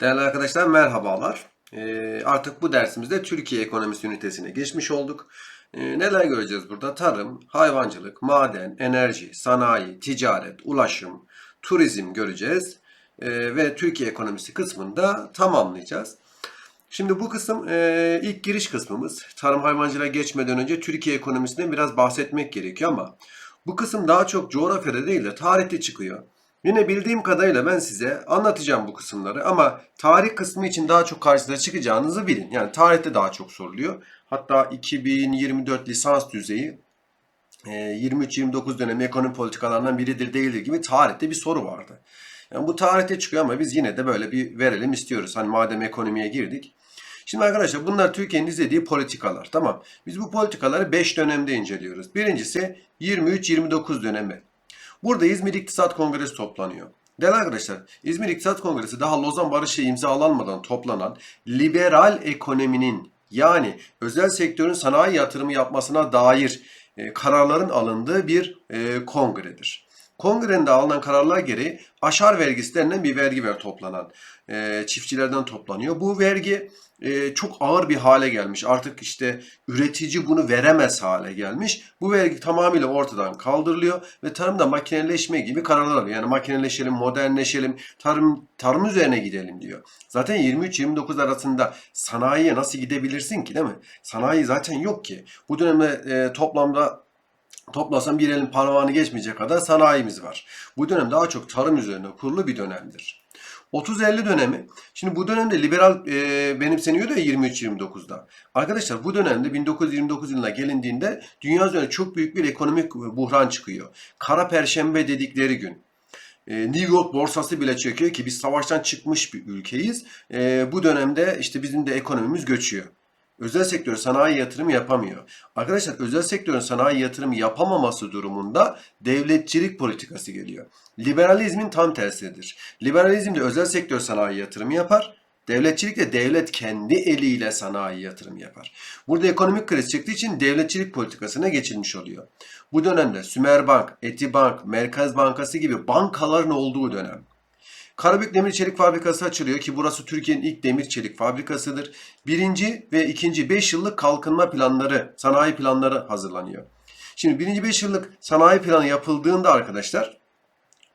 Değerli arkadaşlar merhabalar. Ee, artık bu dersimizde Türkiye ekonomisi ünitesine geçmiş olduk. Ee, neler göreceğiz burada? Tarım, hayvancılık, maden, enerji, sanayi, ticaret, ulaşım, turizm göreceğiz. Ee, ve Türkiye ekonomisi kısmını da tamamlayacağız. Şimdi bu kısım e, ilk giriş kısmımız. Tarım hayvancılığa geçmeden önce Türkiye ekonomisinden biraz bahsetmek gerekiyor ama bu kısım daha çok coğrafyada değil de tarihte çıkıyor. Yine bildiğim kadarıyla ben size anlatacağım bu kısımları ama tarih kısmı için daha çok karşınıza çıkacağınızı bilin. Yani tarihte daha çok soruluyor. Hatta 2024 lisans düzeyi e, 23-29 dönemi ekonomi politikalarından biridir değildir gibi tarihte bir soru vardı. Yani bu tarihte çıkıyor ama biz yine de böyle bir verelim istiyoruz. Hani madem ekonomiye girdik. Şimdi arkadaşlar bunlar Türkiye'nin izlediği politikalar. Tamam. Biz bu politikaları 5 dönemde inceliyoruz. Birincisi 23-29 dönemi. Burada İzmir İktisat Kongresi toplanıyor. Değerli arkadaşlar, İzmir İktisat Kongresi daha Lozan Barışı imzalanmadan toplanan liberal ekonominin yani özel sektörün sanayi yatırımı yapmasına dair e, kararların alındığı bir e, kongredir. Kongrenin de alınan kararlar gereği aşar vergisi denilen bir vergi ver toplanan e, çiftçilerden toplanıyor. Bu vergi e, çok ağır bir hale gelmiş. Artık işte üretici bunu veremez hale gelmiş. Bu vergi tamamıyla ortadan kaldırılıyor ve tarımda makineleşme gibi kararlar alıyor. Yani makineleşelim, modernleşelim, tarım tarım üzerine gidelim diyor. Zaten 23-29 arasında sanayiye nasıl gidebilirsin ki değil mi? Sanayi zaten yok ki. Bu dönemde e, toplamda toplasan bir elin parmağını geçmeyecek kadar sanayimiz var. Bu dönem daha çok tarım üzerine kurulu bir dönemdir. 30-50 dönemi. Şimdi bu dönemde liberal e, benimseniyor ya 23-29'da. Arkadaşlar bu dönemde 1929 yılına gelindiğinde dünya üzerine çok büyük bir ekonomik buhran çıkıyor. Kara Perşembe dedikleri gün. E, New York borsası bile çöküyor ki biz savaştan çıkmış bir ülkeyiz. E, bu dönemde işte bizim de ekonomimiz göçüyor. Özel sektör sanayi yatırımı yapamıyor. Arkadaşlar özel sektörün sanayi yatırımı yapamaması durumunda devletçilik politikası geliyor. Liberalizmin tam tersidir. Liberalizmde özel sektör sanayi yatırımı yapar. Devletçilikte devlet kendi eliyle sanayi yatırımı yapar. Burada ekonomik kriz çıktığı için devletçilik politikasına geçilmiş oluyor. Bu dönemde Sümerbank, Etibank, Merkez Bankası gibi bankaların olduğu dönem. Karabük Demir Çelik Fabrikası açılıyor ki burası Türkiye'nin ilk demir çelik fabrikasıdır. Birinci ve ikinci 5 yıllık kalkınma planları, sanayi planları hazırlanıyor. Şimdi birinci 5 yıllık sanayi planı yapıldığında arkadaşlar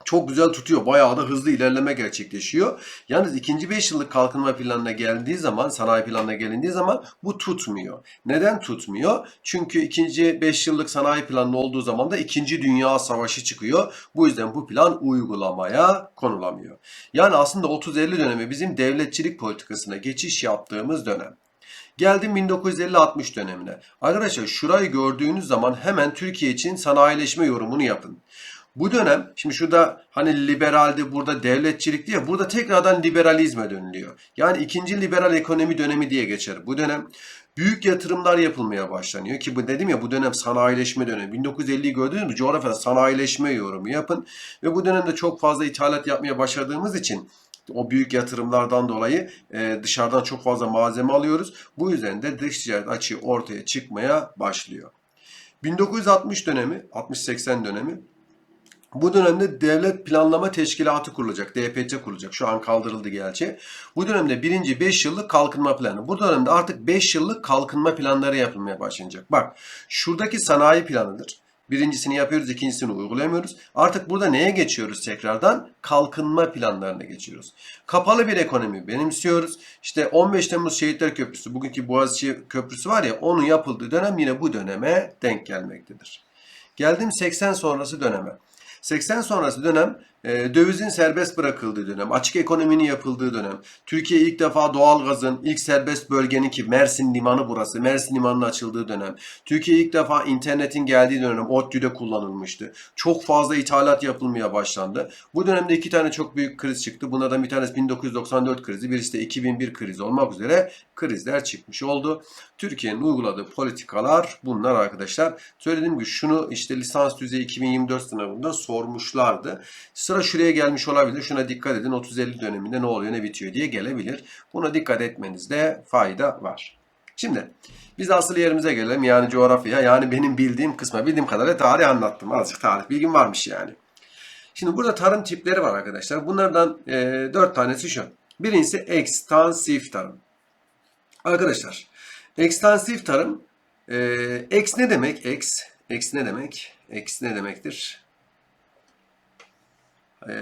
çok güzel tutuyor. Bayağı da hızlı ilerleme gerçekleşiyor. Yalnız ikinci 5 yıllık kalkınma planına geldiği zaman, sanayi planına gelindiği zaman bu tutmuyor. Neden tutmuyor? Çünkü ikinci 5 yıllık sanayi planı olduğu zaman da 2. Dünya Savaşı çıkıyor. Bu yüzden bu plan uygulamaya konulamıyor. Yani aslında 30-50 dönemi bizim devletçilik politikasına geçiş yaptığımız dönem. Geldim 1950-60 dönemine. Arkadaşlar şurayı gördüğünüz zaman hemen Türkiye için sanayileşme yorumunu yapın. Bu dönem şimdi şurada hani liberaldi burada devletçilik diye burada tekrardan liberalizme dönülüyor. Yani ikinci liberal ekonomi dönemi diye geçer. Bu dönem büyük yatırımlar yapılmaya başlanıyor ki bu dedim ya bu dönem sanayileşme dönemi. 1950'yi gördüğünüz mü coğrafyada sanayileşme yorumu yapın ve bu dönemde çok fazla ithalat yapmaya başladığımız için o büyük yatırımlardan dolayı e, dışarıdan çok fazla malzeme alıyoruz. Bu yüzden de dış ticaret açığı ortaya çıkmaya başlıyor. 1960 dönemi, 60-80 dönemi bu dönemde Devlet Planlama Teşkilatı kurulacak. DPT kurulacak. Şu an kaldırıldı gerçi. Bu dönemde birinci 5 yıllık kalkınma planı. Bu dönemde artık 5 yıllık kalkınma planları yapılmaya başlanacak. Bak şuradaki sanayi planıdır. Birincisini yapıyoruz, ikincisini uygulayamıyoruz. Artık burada neye geçiyoruz tekrardan? Kalkınma planlarına geçiyoruz. Kapalı bir ekonomi benimsiyoruz. İşte 15 Temmuz Şehitler Köprüsü, bugünkü Boğaziçi Köprüsü var ya, onun yapıldığı dönem yine bu döneme denk gelmektedir. Geldim 80 sonrası döneme. 80 sonrası dönem e, dövizin serbest bırakıldığı dönem, açık ekonominin yapıldığı dönem. Türkiye ilk defa doğalgazın ilk serbest bölgenin ki Mersin Limanı burası. Mersin Limanı'nın açıldığı dönem. Türkiye ilk defa internetin geldiği dönem ODTÜ'de kullanılmıştı. Çok fazla ithalat yapılmaya başlandı. Bu dönemde iki tane çok büyük kriz çıktı. Bunlardan bir tanesi 1994 krizi, birisi de 2001 krizi olmak üzere krizler çıkmış oldu. Türkiye'nin uyguladığı politikalar bunlar arkadaşlar. Söylediğim gibi şunu işte lisans düzeyi 2024 sınavında sormuşlardı. Sıra şuraya gelmiş olabilir. Şuna dikkat edin. 30-50 döneminde ne oluyor ne bitiyor diye gelebilir. Buna dikkat etmenizde fayda var. Şimdi biz asıl yerimize gelelim. Yani coğrafya. Yani benim bildiğim kısma bildiğim kadarıyla tarih anlattım. Azıcık tarih bilgim varmış yani. Şimdi burada tarım tipleri var arkadaşlar. Bunlardan e, 4 tanesi şu. Birincisi ekstansif tarım. Arkadaşlar ekstansif tarım e, eks ne demek? Eks, eks ne demek? Eks ne demektir? E,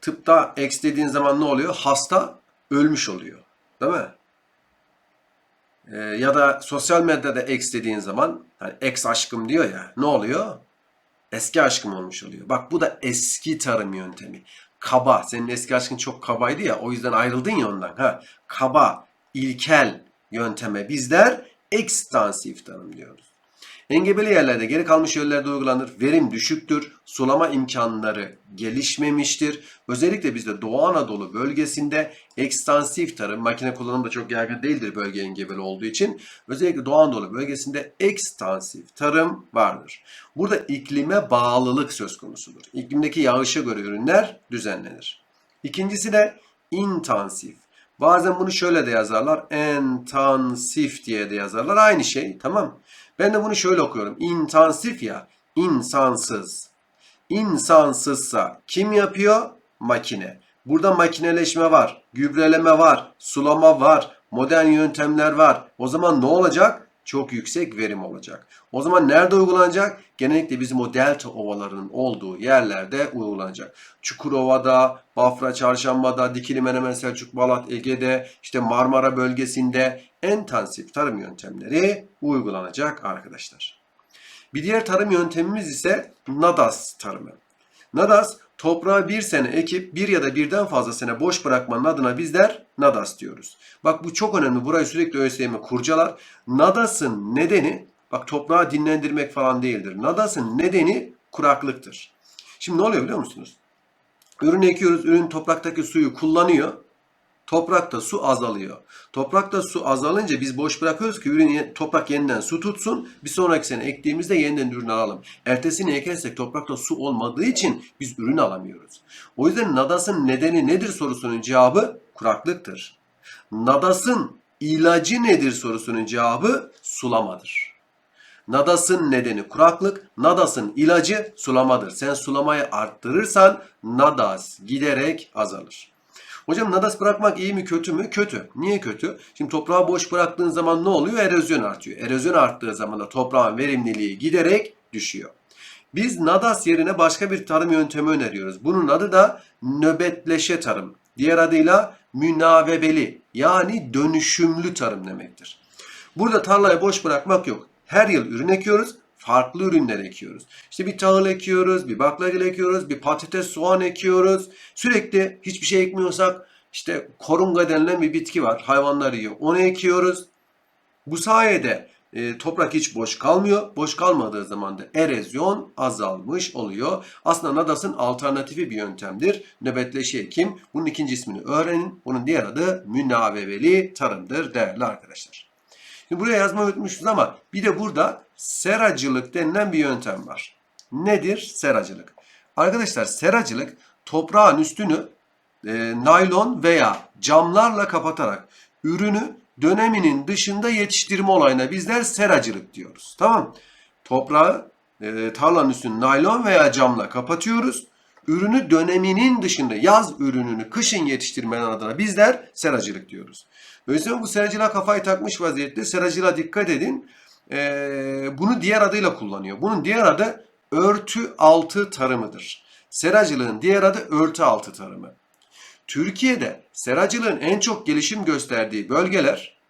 tıpta eks dediğin zaman ne oluyor? Hasta ölmüş oluyor. Değil mi? E, ya da sosyal medyada eks dediğin zaman hani eks aşkım diyor ya ne oluyor? Eski aşkım olmuş oluyor. Bak bu da eski tarım yöntemi. Kaba. Senin eski aşkın çok kabaydı ya. O yüzden ayrıldın ya ondan. Ha, kaba, ilkel yönteme bizler ekstansif tarım diyoruz. Engebeli yerlerde geri kalmış yerlerde uygulanır. Verim düşüktür. Sulama imkanları gelişmemiştir. Özellikle bizde Doğu Anadolu bölgesinde ekstansif tarım, makine kullanımı da çok yaygın değildir bölge engebeli olduğu için. Özellikle Doğu Anadolu bölgesinde ekstansif tarım vardır. Burada iklime bağlılık söz konusudur. İklimdeki yağışa göre ürünler düzenlenir. İkincisi de intansif. Bazen bunu şöyle de yazarlar. Entansif diye de yazarlar. Aynı şey. Tamam. Ben de bunu şöyle okuyorum. İntansif ya. insansız. İnsansızsa kim yapıyor? Makine. Burada makineleşme var. Gübreleme var. Sulama var. Modern yöntemler var. O zaman ne olacak? Çok yüksek verim olacak. O zaman nerede uygulanacak? Genellikle bizim o delta ovalarının olduğu yerlerde uygulanacak. Çukurova'da, Bafra, Çarşamba'da, Dikili Menemen, Selçuk, Balat, Ege'de, işte Marmara bölgesinde intensif tarım yöntemleri uygulanacak arkadaşlar. Bir diğer tarım yöntemimiz ise nadas tarımı. Nadas toprağı bir sene ekip bir ya da birden fazla sene boş bırakmanın adına bizler nadas diyoruz. Bak bu çok önemli. Burayı sürekli ÖSYM kurcalar. Nadas'ın nedeni bak toprağı dinlendirmek falan değildir. Nadas'ın nedeni kuraklıktır. Şimdi ne oluyor biliyor musunuz? Ürün ekiyoruz. Ürün topraktaki suyu kullanıyor. Toprakta su azalıyor. Toprakta su azalınca biz boş bırakıyoruz ki ürün toprak yeniden su tutsun. Bir sonraki sene ektiğimizde yeniden ürün alalım. Ertesini ekersek toprakta su olmadığı için biz ürün alamıyoruz. O yüzden nadasın nedeni nedir sorusunun cevabı kuraklıktır. Nadasın ilacı nedir sorusunun cevabı sulamadır. Nadas'ın nedeni kuraklık, Nadas'ın ilacı sulamadır. Sen sulamayı arttırırsan Nadas giderek azalır. Hocam nadas bırakmak iyi mi kötü mü? Kötü. Niye kötü? Şimdi toprağı boş bıraktığın zaman ne oluyor? Erozyon artıyor. Erozyon arttığı zaman da toprağın verimliliği giderek düşüyor. Biz nadas yerine başka bir tarım yöntemi öneriyoruz. Bunun adı da nöbetleşe tarım. Diğer adıyla münavebeli yani dönüşümlü tarım demektir. Burada tarlayı boş bırakmak yok. Her yıl ürün ekiyoruz farklı ürünler ekiyoruz. İşte bir tahıl ekiyoruz, bir baklagil ekiyoruz, bir patates, soğan ekiyoruz. Sürekli hiçbir şey ekmiyorsak işte korunga denilen bir bitki var. Hayvanlar yiyor. Onu ekiyoruz. Bu sayede e, toprak hiç boş kalmıyor. Boş kalmadığı zaman da erozyon azalmış oluyor. Aslında Nadas'ın alternatifi bir yöntemdir. Nöbetleşi ekim. Bunun ikinci ismini öğrenin. Bunun diğer adı münaveveli tarımdır değerli arkadaşlar. Şimdi buraya yazmayı unutmuşuz ama bir de burada seracılık denilen bir yöntem var. Nedir seracılık? Arkadaşlar seracılık toprağın üstünü e, naylon veya camlarla kapatarak ürünü döneminin dışında yetiştirme olayına bizler seracılık diyoruz. Tamam Toprağı e, tarlanın üstünü naylon veya camla kapatıyoruz. Ürünü döneminin dışında yaz ürününü kışın yetiştirmenin adına bizler seracılık diyoruz. Öyleyse bu seracılığa kafayı takmış vaziyette. Seracılığa dikkat edin. Ee, bunu diğer adıyla kullanıyor. Bunun diğer adı örtü altı tarımıdır. Seracılığın diğer adı örtü altı tarımı. Türkiye'de seracılığın en çok gelişim gösterdiği bölgeler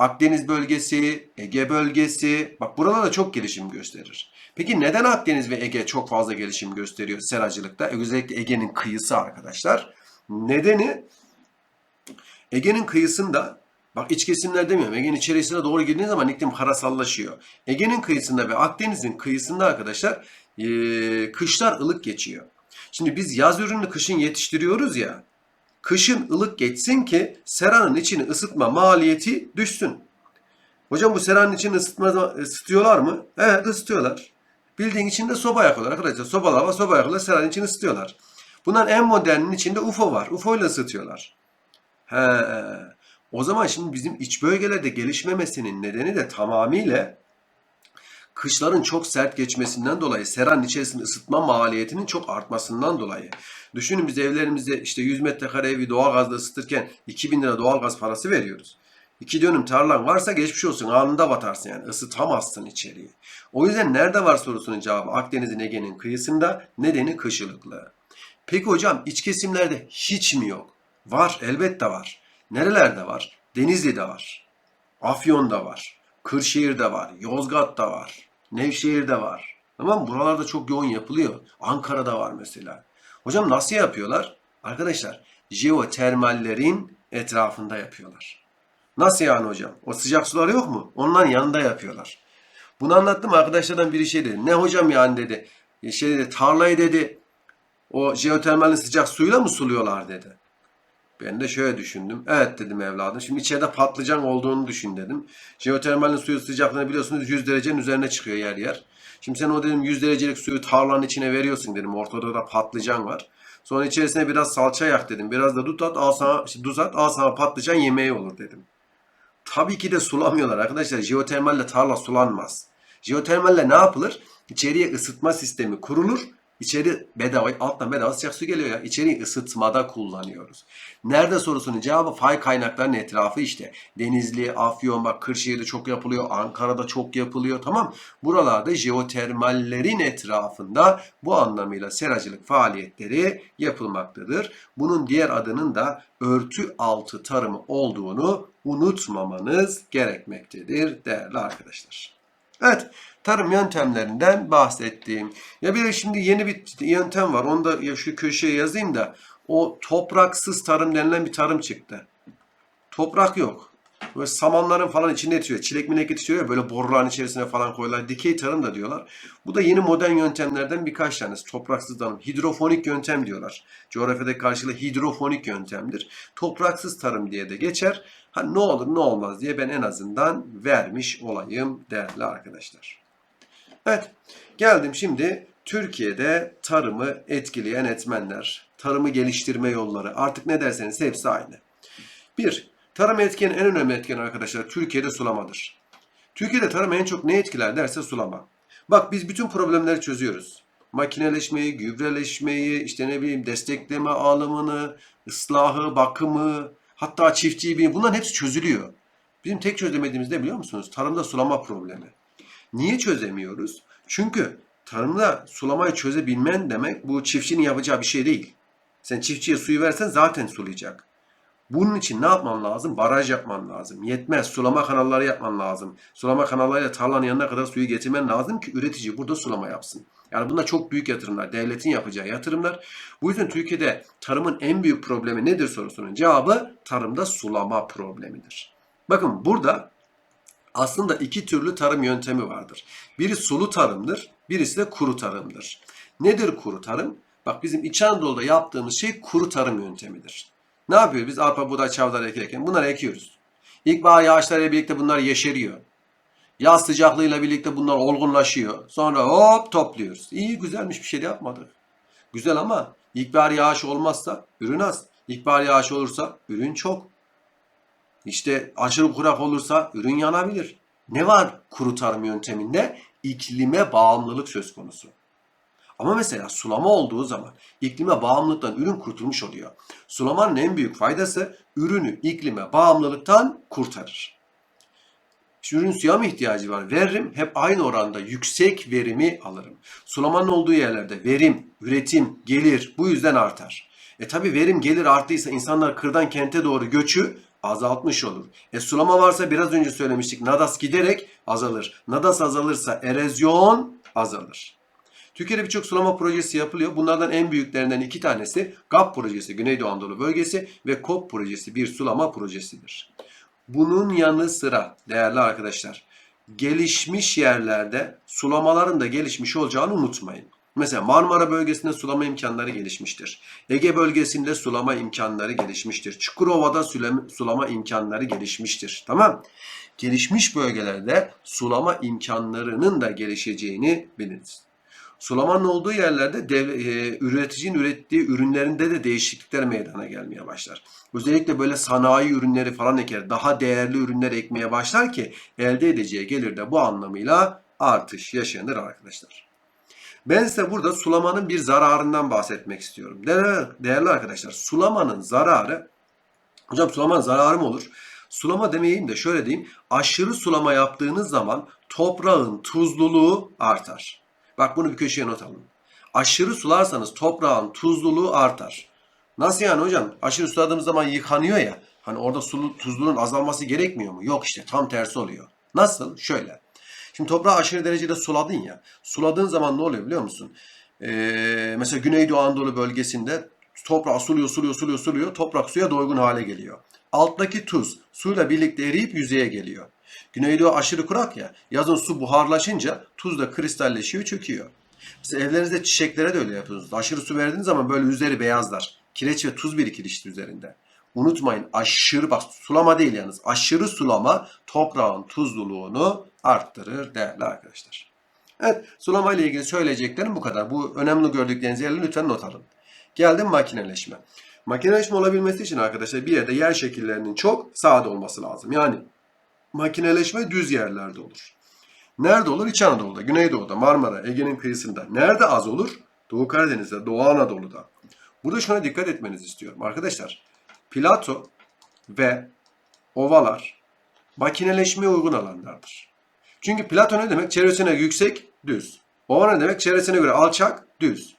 Akdeniz bölgesi, Ege bölgesi. Bak buralarda çok gelişim gösterir. Peki neden Akdeniz ve Ege çok fazla gelişim gösteriyor seracılıkta? Özellikle Ege'nin kıyısı arkadaşlar. Nedeni Ege'nin kıyısında Bak iç kesimler demiyorum. Ege'nin içerisine doğru girdiğiniz zaman iklim karasallaşıyor. Ege'nin kıyısında ve Akdeniz'in kıyısında arkadaşlar e, kışlar ılık geçiyor. Şimdi biz yaz ürünü kışın yetiştiriyoruz ya. Kışın ılık geçsin ki seranın içini ısıtma maliyeti düşsün. Hocam bu seranın içini ısıtma, ısıtıyorlar mı? Evet ısıtıyorlar. Bildiğin içinde soba yakıyorlar arkadaşlar. Sobalar var soba yakıyorlar seranın içini ısıtıyorlar. Bunların en modernin içinde UFO var. UFO ile ısıtıyorlar. He. O zaman şimdi bizim iç bölgelerde gelişmemesinin nedeni de tamamıyla kışların çok sert geçmesinden dolayı seranın içerisinde ısıtma maliyetinin çok artmasından dolayı. Düşünün biz evlerimizde işte 100 metrekare evi doğalgazla ısıtırken 2000 lira doğalgaz parası veriyoruz. İki dönüm tarlan varsa geçmiş olsun anında batarsın yani ısıtamazsın içeriği. O yüzden nerede var sorusunun cevabı Akdeniz'in Ege'nin kıyısında nedeni kışılıklı. Peki hocam iç kesimlerde hiç mi yok? Var elbette var. Nerelerde var? Denizli'de var. Afyon'da var. Kırşehir'de var. Yozgat'ta var. Nevşehir'de var. Tamam? Buralarda çok yoğun yapılıyor. Ankara'da var mesela. Hocam nasıl yapıyorlar? Arkadaşlar jeotermallerin etrafında yapıyorlar. Nasıl yani hocam? O sıcak sular yok mu? Onların yanında yapıyorlar. Bunu anlattım arkadaşlardan biri şey dedi. Ne hocam yani dedi. E, Şey dedi tarlayı dedi o jeotermalin sıcak suyuyla mı suluyorlar dedi. Ben de şöyle düşündüm. Evet dedim evladım. Şimdi içeride patlıcan olduğunu düşün dedim. Jeotermalin suyu sıcaklığını biliyorsunuz 100 derecenin üzerine çıkıyor yer yer. Şimdi sen o dedim 100 derecelik suyu tarlanın içine veriyorsun dedim. Ortada da patlıcan var. Sonra içerisine biraz salça yak dedim. Biraz da dut at al sana, işte at al sana patlıcan yemeği olur dedim. Tabii ki de sulamıyorlar arkadaşlar. Jeotermalle tarla sulanmaz. Jeotermalle ne yapılır? İçeriye ısıtma sistemi kurulur. İçeri bedava, alttan bedava sıcak su geliyor ya. İçeriği ısıtmada kullanıyoruz. Nerede sorusunun cevabı fay kaynaklarının etrafı işte. Denizli, Afyon, bak Kırşehir'de çok yapılıyor. Ankara'da çok yapılıyor. Tamam. Buralarda jeotermallerin etrafında bu anlamıyla seracılık faaliyetleri yapılmaktadır. Bunun diğer adının da örtü altı tarımı olduğunu unutmamanız gerekmektedir değerli arkadaşlar. Evet, tarım yöntemlerinden bahsettiğim. Ya bir de şimdi yeni bir yöntem var. Onu da ya şu köşeye yazayım da o topraksız tarım denilen bir tarım çıktı. Toprak yok. Böyle samanların falan içinde yetişiyor. Çilek minek yetişiyor ya böyle boruların içerisine falan koyuyorlar. Dikey tarım da diyorlar. Bu da yeni modern yöntemlerden birkaç tanesi. Topraksız tarım. Hidrofonik yöntem diyorlar. Coğrafyadaki karşılığı hidrofonik yöntemdir. Topraksız tarım diye de geçer. Ha ne olur ne olmaz diye ben en azından vermiş olayım değerli arkadaşlar. Evet geldim şimdi Türkiye'de tarımı etkileyen etmenler, tarımı geliştirme yolları artık ne derseniz hepsi aynı. Bir, tarım etken en önemli etken arkadaşlar Türkiye'de sulamadır. Türkiye'de tarım en çok ne etkiler derse sulama. Bak biz bütün problemleri çözüyoruz. Makineleşmeyi, gübreleşmeyi, işte ne bileyim destekleme alımını, ıslahı, bakımı, hatta çiftçiliği bunların hepsi çözülüyor. Bizim tek çözemediğimiz ne biliyor musunuz? Tarımda sulama problemi. Niye çözemiyoruz? Çünkü tarımda sulamayı çözebilmen demek bu çiftçinin yapacağı bir şey değil. Sen çiftçiye suyu versen zaten sulayacak. Bunun için ne yapman lazım? Baraj yapman lazım. Yetmez. Sulama kanalları yapman lazım. Sulama kanallarıyla tarlanın yanına kadar suyu getirmen lazım ki üretici burada sulama yapsın. Yani bunlar çok büyük yatırımlar. Devletin yapacağı yatırımlar. Bu yüzden Türkiye'de tarımın en büyük problemi nedir sorusunun cevabı tarımda sulama problemidir. Bakın burada aslında iki türlü tarım yöntemi vardır. Biri sulu tarımdır, birisi de kuru tarımdır. Nedir kuru tarım? Bak bizim İç Anadolu'da yaptığımız şey kuru tarım yöntemidir. Ne yapıyoruz biz arpa, buğday, çavdar ekerken? Bunları ekiyoruz. İlkbahar yağışlarıyla birlikte bunlar yeşeriyor. Yaz sıcaklığıyla birlikte bunlar olgunlaşıyor. Sonra hop topluyoruz. İyi güzelmiş bir şey de yapmadık. Güzel ama ilkbahar yağışı olmazsa ürün az. İlkbahar yağışı olursa ürün çok. İşte aşırı kurak olursa ürün yanabilir. Ne var kuru tarım yönteminde? İklime bağımlılık söz konusu. Ama mesela sulama olduğu zaman iklime bağımlılıktan ürün kurtulmuş oluyor. Sulamanın en büyük faydası ürünü iklime bağımlılıktan kurtarır. Ürün suya mı ihtiyacı var? Veririm hep aynı oranda yüksek verimi alırım. Sulamanın olduğu yerlerde verim, üretim, gelir bu yüzden artar. E tabi verim gelir arttıysa insanlar kırdan kente doğru göçü azaltmış olur. E sulama varsa biraz önce söylemiştik nadas giderek azalır. Nadas azalırsa erozyon azalır. Türkiye'de birçok sulama projesi yapılıyor. Bunlardan en büyüklerinden iki tanesi GAP projesi, Güneydoğu Anadolu Bölgesi ve KOP projesi bir sulama projesidir. Bunun yanı sıra değerli arkadaşlar gelişmiş yerlerde sulamaların da gelişmiş olacağını unutmayın. Mesela Marmara bölgesinde sulama imkanları gelişmiştir. Ege bölgesinde sulama imkanları gelişmiştir. Çukurova'da sulama imkanları gelişmiştir. Tamam. Gelişmiş bölgelerde sulama imkanlarının da gelişeceğini biliniz. Sulamanın olduğu yerlerde dev, e, üreticinin ürettiği ürünlerinde de değişiklikler meydana gelmeye başlar. Özellikle böyle sanayi ürünleri falan eker, daha değerli ürünler ekmeye başlar ki elde edeceği gelir de bu anlamıyla artış yaşanır arkadaşlar. Ben size burada sulamanın bir zararından bahsetmek istiyorum. Değerli, arkadaşlar, sulamanın zararı, hocam sulamanın zararı mı olur? Sulama demeyeyim de şöyle diyeyim, aşırı sulama yaptığınız zaman toprağın tuzluluğu artar. Bak bunu bir köşeye not alın. Aşırı sularsanız toprağın tuzluluğu artar. Nasıl yani hocam? Aşırı suladığımız zaman yıkanıyor ya. Hani orada sulu, tuzluluğun azalması gerekmiyor mu? Yok işte tam tersi oluyor. Nasıl? Şöyle. Şimdi toprağı aşırı derecede suladın ya. Suladığın zaman ne oluyor biliyor musun? Ee, mesela Güneydoğu Anadolu bölgesinde toprağı suluyor, suluyor, suluyor, suluyor. Toprak suya doygun hale geliyor. Alttaki tuz suyla birlikte eriyip yüzeye geliyor. Güneydoğu aşırı kurak ya. Yazın su buharlaşınca tuz da kristalleşiyor, çöküyor. Mesela evlerinizde çiçeklere de öyle yapıyorsunuz. Aşırı su verdiğiniz zaman böyle üzeri beyazlar. Kireç ve tuz birikir işte üzerinde. Unutmayın aşırı bak sulama değil yalnız. Aşırı sulama toprağın tuzluluğunu arttırır değerli arkadaşlar. Evet sulama ile ilgili söyleyeceklerim bu kadar. Bu önemli gördükleriniz yerleri lütfen not alın. Geldim makineleşme. Makineleşme olabilmesi için arkadaşlar bir yerde yer şekillerinin çok sade olması lazım. Yani makineleşme düz yerlerde olur. Nerede olur? İç Anadolu'da, Güneydoğu'da, Marmara, Ege'nin kıyısında. Nerede az olur? Doğu Karadeniz'de, Doğu Anadolu'da. Burada şuna dikkat etmenizi istiyorum. Arkadaşlar, plato ve ovalar makineleşmeye uygun alanlardır. Çünkü plato ne demek? Çevresine yüksek, düz. Ova ne demek? Çevresine göre alçak, düz.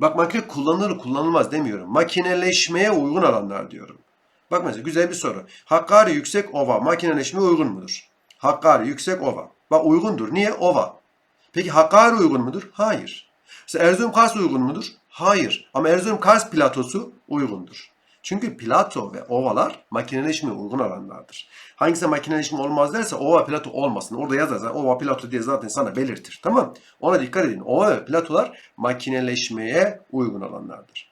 Bak makine kullanılır kullanılmaz demiyorum. Makineleşmeye uygun alanlar diyorum. Bak mesela güzel bir soru. Hakkari yüksek ova makineleşmeye uygun mudur? Hakkari yüksek ova. Bak uygundur. Niye? Ova. Peki Hakkari uygun mudur? Hayır. Mesela Erzurum Kars uygun mudur? Hayır. Ama Erzurum Kars platosu uygundur. Çünkü plato ve ovalar makineleşmeye uygun alanlardır. Hangisi makineleşme olmaz derse ova plato olmasın. Orada yazarsa ova plato diye zaten sana belirtir. Tamam Ona dikkat edin. Ova ve platolar makineleşmeye uygun alanlardır.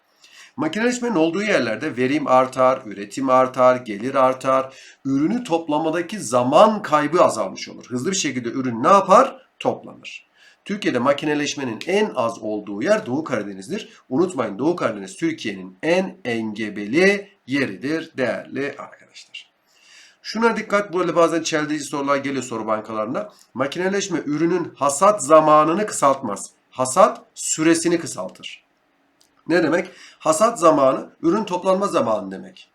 Makineleşmenin olduğu yerlerde verim artar, üretim artar, gelir artar. Ürünü toplamadaki zaman kaybı azalmış olur. Hızlı bir şekilde ürün ne yapar? Toplanır. Türkiye'de makineleşmenin en az olduğu yer Doğu Karadeniz'dir. Unutmayın Doğu Karadeniz Türkiye'nin en engebeli yeridir değerli arkadaşlar. Şuna dikkat böyle bazen çeldirici sorular geliyor soru bankalarına. Makineleşme ürünün hasat zamanını kısaltmaz. Hasat süresini kısaltır. Ne demek? Hasat zamanı ürün toplanma zamanı demek.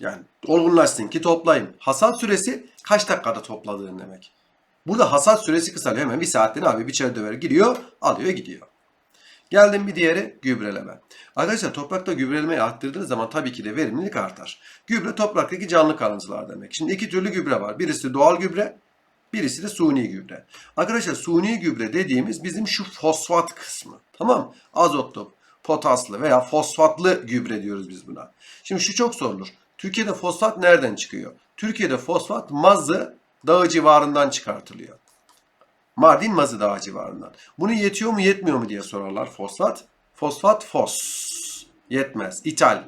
Yani olgunlaşsın ki toplayın. Hasat süresi kaç dakikada topladığın demek. Burada hasat süresi kısalıyor. Hemen bir saatte ne abi bir çay döver giriyor, alıyor gidiyor. Geldim bir diğeri gübreleme. Arkadaşlar toprakta gübrelemeyi arttırdığınız zaman tabii ki de verimlilik artar. Gübre topraktaki canlı kalıntılar demek. Şimdi iki türlü gübre var. Birisi doğal gübre, birisi de suni gübre. Arkadaşlar suni gübre dediğimiz bizim şu fosfat kısmı. Tamam Azotlu, potaslı veya fosfatlı gübre diyoruz biz buna. Şimdi şu çok sorulur. Türkiye'de fosfat nereden çıkıyor? Türkiye'de fosfat Mazı Dağı civarından çıkartılıyor. Mardin Mazı Dağı civarından. Bunu yetiyor mu yetmiyor mu diye sorarlar fosfat. Fosfat fos. Yetmez. İthal.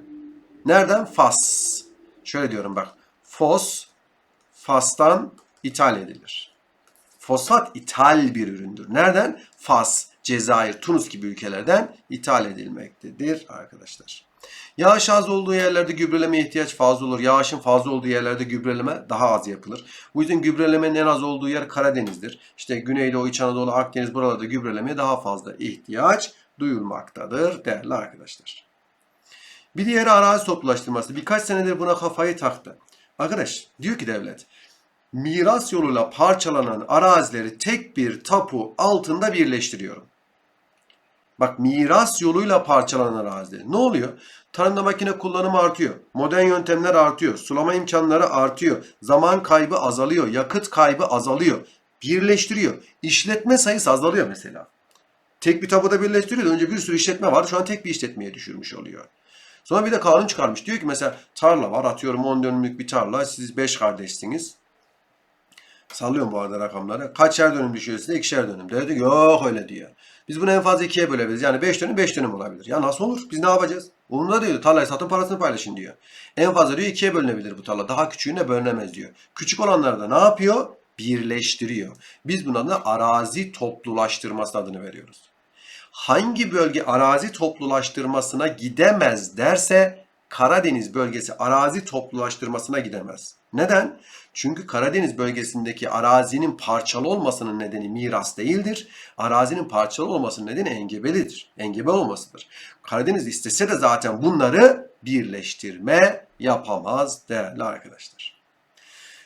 Nereden? Fas. Şöyle diyorum bak. Fos Fas'tan ithal edilir. Fosfat ithal bir üründür. Nereden? Fas, Cezayir, Tunus gibi ülkelerden ithal edilmektedir arkadaşlar. Yağış az olduğu yerlerde gübrelemeye ihtiyaç fazla olur. Yağışın fazla olduğu yerlerde gübreleme daha az yapılır. Bu yüzden gübrelemenin en az olduğu yer Karadeniz'dir. İşte Güneydoğu, İç Anadolu, Akdeniz buralarda gübrelemeye daha fazla ihtiyaç duyulmaktadır değerli arkadaşlar. Bir diğeri arazi toplulaştırması. Birkaç senedir buna kafayı taktı. Arkadaş diyor ki devlet miras yoluyla parçalanan arazileri tek bir tapu altında birleştiriyorum. Bak miras yoluyla parçalanan arazileri. Ne oluyor? Tarımda makine kullanımı artıyor. Modern yöntemler artıyor. Sulama imkanları artıyor. Zaman kaybı azalıyor. Yakıt kaybı azalıyor. Birleştiriyor. İşletme sayısı azalıyor mesela. Tek bir tabuda birleştiriyor. Önce bir sürü işletme var. Şu an tek bir işletmeye düşürmüş oluyor. Sonra bir de kanun çıkarmış. Diyor ki mesela tarla var. Atıyorum 10 dönümlük bir tarla. Siz 5 kardeşsiniz. Sallıyorum bu arada rakamları. Kaçer dönüm düşüyor size? İkişer dönüm. Dedi yok öyle diyor. Biz bunu en fazla ikiye bölebiliriz. Yani 5 dönüm 5 dönüm olabilir. Ya nasıl olur? Biz ne yapacağız? Umurumda diyor. Tarlayı satın parasını paylaşın diyor. En fazla diyor ikiye bölünebilir bu tarla. Daha küçüğüne bölünemez diyor. Küçük olanları da ne yapıyor? Birleştiriyor. Biz buna da arazi toplulaştırması adını veriyoruz. Hangi bölge arazi toplulaştırmasına gidemez derse Karadeniz bölgesi arazi toplulaştırmasına gidemez. Neden? Çünkü Karadeniz bölgesindeki arazinin parçalı olmasının nedeni miras değildir. Arazinin parçalı olmasının nedeni engebelidir. Engebe olmasıdır. Karadeniz istese de zaten bunları birleştirme yapamaz değerli arkadaşlar.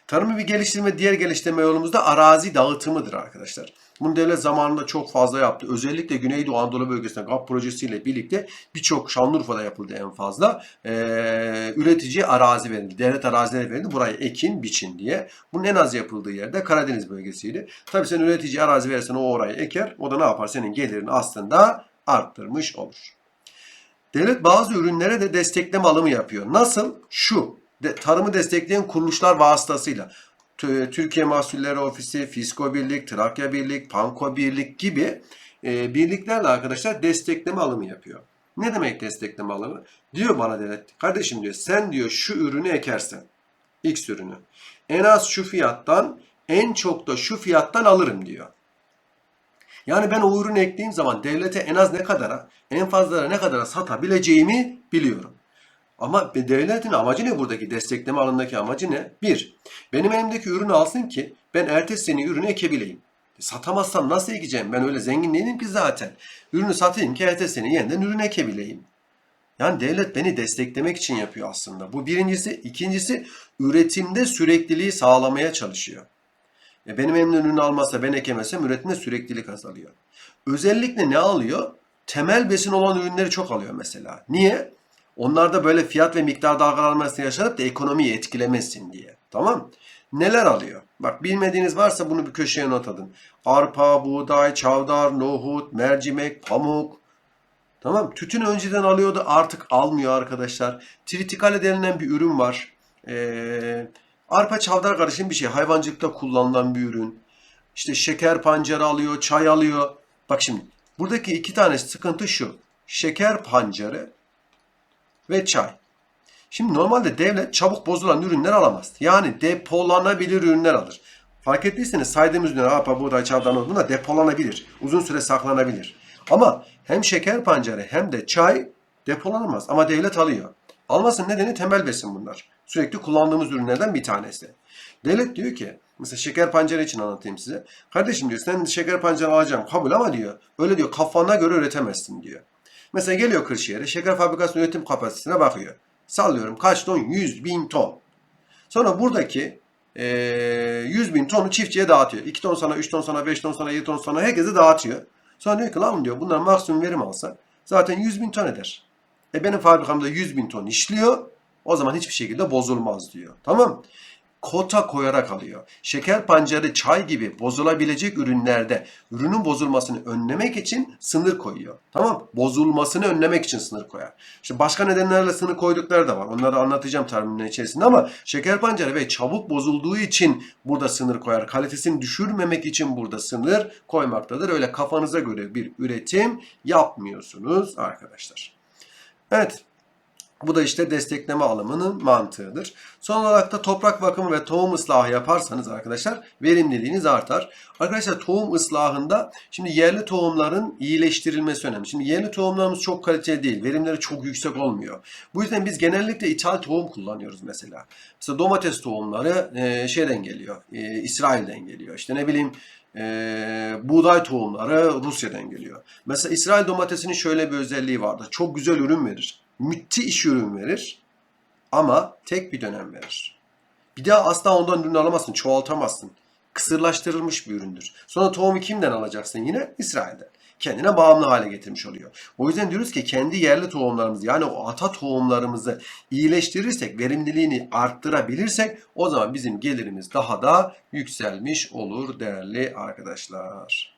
Tarımı bir geliştirme, diğer geliştirme yolumuzda arazi dağıtımıdır arkadaşlar. Bunu zamanında çok fazla yaptı. Özellikle Güneydoğu Anadolu bölgesinde GAP projesiyle birlikte birçok Şanlıurfa'da yapıldı en fazla. Ee, üreticiye arazi verildi. Devlet arazileri verildi. Burayı ekin, biçin diye. Bunun en az yapıldığı yerde Karadeniz bölgesiydi. Tabii sen üretici arazi verirsen o orayı eker. O da ne yapar? Senin gelirini aslında arttırmış olur. Devlet bazı ürünlere de destekleme alımı yapıyor. Nasıl? Şu. De, tarımı destekleyen kuruluşlar vasıtasıyla. Türkiye Mahsulleri Ofisi, Fisko Birlik, Trakya Birlik, Panko Birlik gibi e, birliklerle arkadaşlar destekleme alımı yapıyor. Ne demek destekleme alımı? Diyor bana devlet, kardeşim diyor sen diyor şu ürünü ekersen, X ürünü, en az şu fiyattan, en çok da şu fiyattan alırım diyor. Yani ben o ürünü eklediğim zaman devlete en az ne kadara, en fazla ne kadara satabileceğimi biliyorum. Ama devletin amacı ne buradaki destekleme alanındaki amacı ne? Bir, benim elimdeki ürünü alsın ki ben ertesi sene ürünü ekebileyim. Satamazsam nasıl ekeceğim? Ben öyle zengin değilim ki zaten. Ürünü satayım ki ertesi sene yeniden ürün ekebileyim. Yani devlet beni desteklemek için yapıyor aslında. Bu birincisi. İkincisi üretimde sürekliliği sağlamaya çalışıyor. E benim elimden ürünü almazsa ben ekemezsem üretimde süreklilik azalıyor. Özellikle ne alıyor? Temel besin olan ürünleri çok alıyor mesela. Niye? Onlarda böyle fiyat ve miktar dalgalanması yaşanıp da ekonomiyi etkilemesin diye. Tamam Neler alıyor? Bak bilmediğiniz varsa bunu bir köşeye not alın. Arpa, buğday, çavdar, nohut, mercimek, pamuk. Tamam Tütün önceden alıyordu artık almıyor arkadaşlar. Tritikale denilen bir ürün var. Ee, arpa çavdar karışım bir şey. Hayvancılıkta kullanılan bir ürün. İşte şeker pancarı alıyor, çay alıyor. Bak şimdi buradaki iki tane sıkıntı şu. Şeker pancarı ve çay. Şimdi normalde devlet çabuk bozulan ürünler alamaz. Yani depolanabilir ürünler alır. Fark ettiyseniz saydığımız ürünler arpa, buğday, çavdar, bunlar depolanabilir. Uzun süre saklanabilir. Ama hem şeker pancarı hem de çay depolanamaz. Ama devlet alıyor. Almasın nedeni temel besin bunlar. Sürekli kullandığımız ürünlerden bir tanesi. Devlet diyor ki mesela şeker pancarı için anlatayım size. Kardeşim diyor sen şeker pancarı alacağım kabul ama diyor öyle diyor kafana göre üretemezsin diyor. Mesela geliyor Kırşehir'e şeker fabrikasının üretim kapasitesine bakıyor. Sallıyorum kaç ton? 100 bin ton. Sonra buradaki e, 100 bin tonu çiftçiye dağıtıyor. 2 ton sana, 3 ton sana, 5 ton sana, 7 ton sana herkese dağıtıyor. Sonra diyor ki lan diyor bunlar maksimum verim alsa zaten 100 bin ton eder. E benim fabrikamda 100 bin ton işliyor. O zaman hiçbir şekilde bozulmaz diyor. Tamam kota koyarak alıyor. Şeker pancarı, çay gibi bozulabilecek ürünlerde ürünün bozulmasını önlemek için sınır koyuyor. Tamam Bozulmasını önlemek için sınır koyar. İşte başka nedenlerle sınır koydukları da var. Onları anlatacağım terminin içerisinde ama şeker pancarı ve çabuk bozulduğu için burada sınır koyar. Kalitesini düşürmemek için burada sınır koymaktadır. Öyle kafanıza göre bir üretim yapmıyorsunuz arkadaşlar. Evet bu da işte destekleme alımının mantığıdır. Son olarak da toprak bakımı ve tohum ıslahı yaparsanız arkadaşlar verimliliğiniz artar. Arkadaşlar tohum ıslahında şimdi yerli tohumların iyileştirilmesi önemli. Şimdi yerli tohumlarımız çok kaliteli değil. Verimleri çok yüksek olmuyor. Bu yüzden biz genellikle ithal tohum kullanıyoruz mesela. Mesela domates tohumları e, şeyden geliyor. E, İsrail'den geliyor. İşte ne bileyim e, buğday tohumları Rusya'dan geliyor. Mesela İsrail domatesinin şöyle bir özelliği vardır. Çok güzel ürün verir müthiş ürün verir ama tek bir dönem verir. Bir daha asla ondan ürün alamazsın, çoğaltamazsın. Kısırlaştırılmış bir üründür. Sonra tohumu kimden alacaksın yine? İsrail'den. Kendine bağımlı hale getirmiş oluyor. O yüzden diyoruz ki kendi yerli tohumlarımızı yani o ata tohumlarımızı iyileştirirsek, verimliliğini arttırabilirsek o zaman bizim gelirimiz daha da yükselmiş olur değerli arkadaşlar.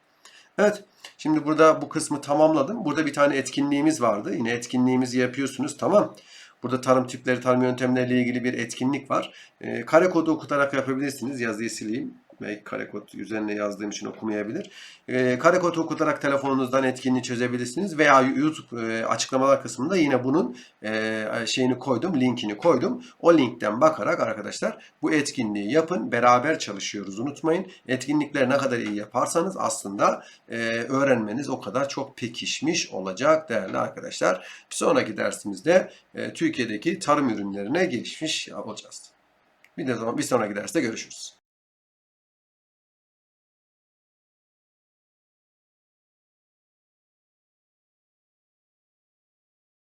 Evet. Şimdi burada bu kısmı tamamladım. Burada bir tane etkinliğimiz vardı. Yine etkinliğimizi yapıyorsunuz. Tamam. Burada tarım tipleri, tarım yöntemleriyle ilgili bir etkinlik var. E, kare kodu okutarak yapabilirsiniz. Yazıyı sileyim. Belki karekod üzerine yazdığım için okumayabilir. E, karekodu okutarak telefonunuzdan etkinliği çözebilirsiniz veya YouTube e, açıklamalar kısmında yine bunun e, şeyini koydum, linkini koydum. O linkten bakarak arkadaşlar bu etkinliği yapın. Beraber çalışıyoruz unutmayın. Etkinlikleri ne kadar iyi yaparsanız aslında e, öğrenmeniz o kadar çok pekişmiş olacak değerli arkadaşlar. Bir sonraki dersimizde e, Türkiye'deki tarım ürünlerine geçmiş olacağız. Bir de zaman bir sonraki derste görüşürüz.